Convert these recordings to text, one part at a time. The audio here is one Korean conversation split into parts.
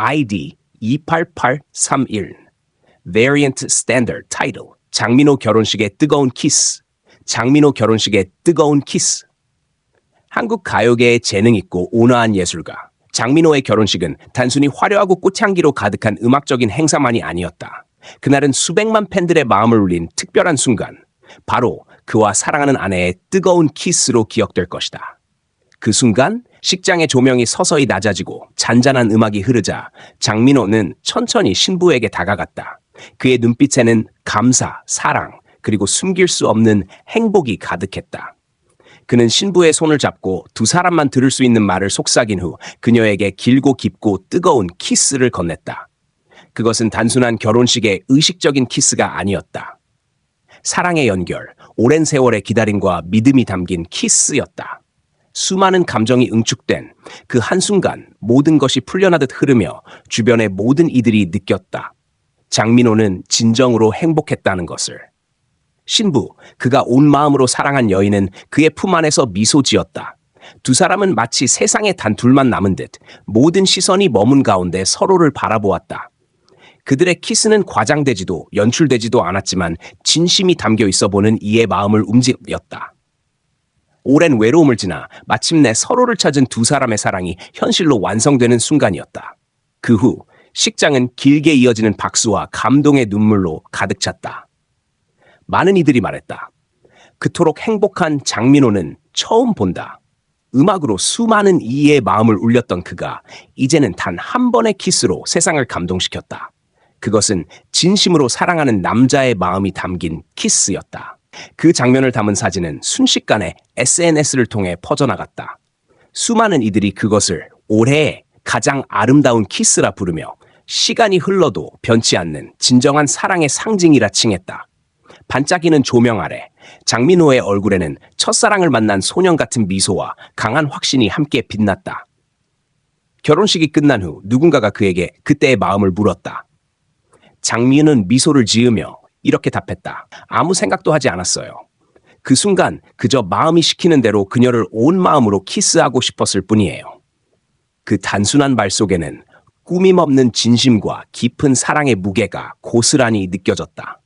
ID 28831 Variant Standard Title. 장민호 결혼식의 뜨거운 키스. 장민호 결혼식의 뜨거운 키스. 한국 가요계의 재능 있고 온화한 예술가. 장민호의 결혼식은 단순히 화려하고 꽃향기로 가득한 음악적인 행사만이 아니었다. 그날은 수백만 팬들의 마음을 울린 특별한 순간, 바로 그와 사랑하는 아내의 뜨거운 키스로 기억될 것이다. 그 순간 식장의 조명이 서서히 낮아지고 잔잔한 음악이 흐르자 장민호는 천천히 신부에게 다가갔다. 그의 눈빛에는 감사, 사랑, 그리고 숨길 수 없는 행복이 가득했다. 그는 신부의 손을 잡고 두 사람만 들을 수 있는 말을 속삭인 후 그녀에게 길고 깊고 뜨거운 키스를 건넸다. 그것은 단순한 결혼식의 의식적인 키스가 아니었다. 사랑의 연결, 오랜 세월의 기다림과 믿음이 담긴 키스였다. 수많은 감정이 응축된 그 한순간 모든 것이 풀려나듯 흐르며 주변의 모든 이들이 느꼈다. 장민호는 진정으로 행복했다는 것을. 신부, 그가 온 마음으로 사랑한 여인은 그의 품 안에서 미소 지었다. 두 사람은 마치 세상에 단 둘만 남은 듯 모든 시선이 머문 가운데 서로를 바라보았다. 그들의 키스는 과장되지도 연출되지도 않았지만 진심이 담겨 있어 보는 이의 마음을 움직였다. 오랜 외로움을 지나 마침내 서로를 찾은 두 사람의 사랑이 현실로 완성되는 순간이었다. 그 후 식장은 길게 이어지는 박수와 감동의 눈물로 가득 찼다. 많은 이들이 말했다. 그토록 행복한 장민호는 처음 본다. 음악으로 수많은 이의 마음을 울렸던 그가 이제는 단 한 번의 키스로 세상을 감동시켰다. 그것은 진심으로 사랑하는 남자의 마음이 담긴 키스였다. 그 장면을 담은 사진은 순식간에 SNS를 통해 퍼져나갔다. 수많은 이들이 그것을 올해의 가장 아름다운 키스라 부르며 시간이 흘러도 변치 않는 진정한 사랑의 상징이라 칭했다. 반짝이는 조명 아래 장민호의 얼굴에는 첫사랑을 만난 소년 같은 미소와 강한 확신이 함께 빛났다. 결혼식이 끝난 후 누군가가 그에게 그때의 마음을 물었다. 장민은 미소를 지으며 이렇게 답했다. 아무 생각도 하지 않았어요. 그 순간 그저 마음이 시키는 대로 그녀를 온 마음으로 키스하고 싶었을 뿐이에요. 그 단순한 말 속에는 꾸밈 없는 진심과 깊은 사랑의 무게가 고스란히 느껴졌다.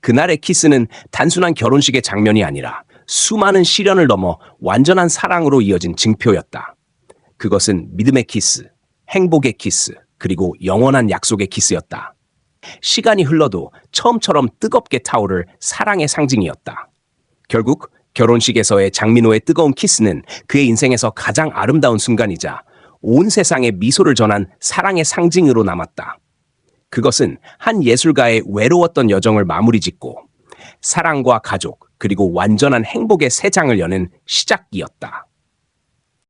그날의 키스는 단순한 결혼식의 장면이 아니라 수많은 시련을 넘어 완전한 사랑으로 이어진 증표였다. 그것은 믿음의 키스, 행복의 키스, 그리고 영원한 약속의 키스였다. 시간이 흘러도 처음처럼 뜨겁게 타오를 사랑의 상징이었다. 결국 결혼식에서의 장민호의 뜨거운 키스는 그의 인생에서 가장 아름다운 순간이자 온 세상에 미소를 전한 사랑의 상징으로 남았다. 그것은 한 예술가의 외로웠던 여정을 마무리 짓고 사랑과 가족, 그리고 완전한 행복의 새 장을 여는 시작이었다.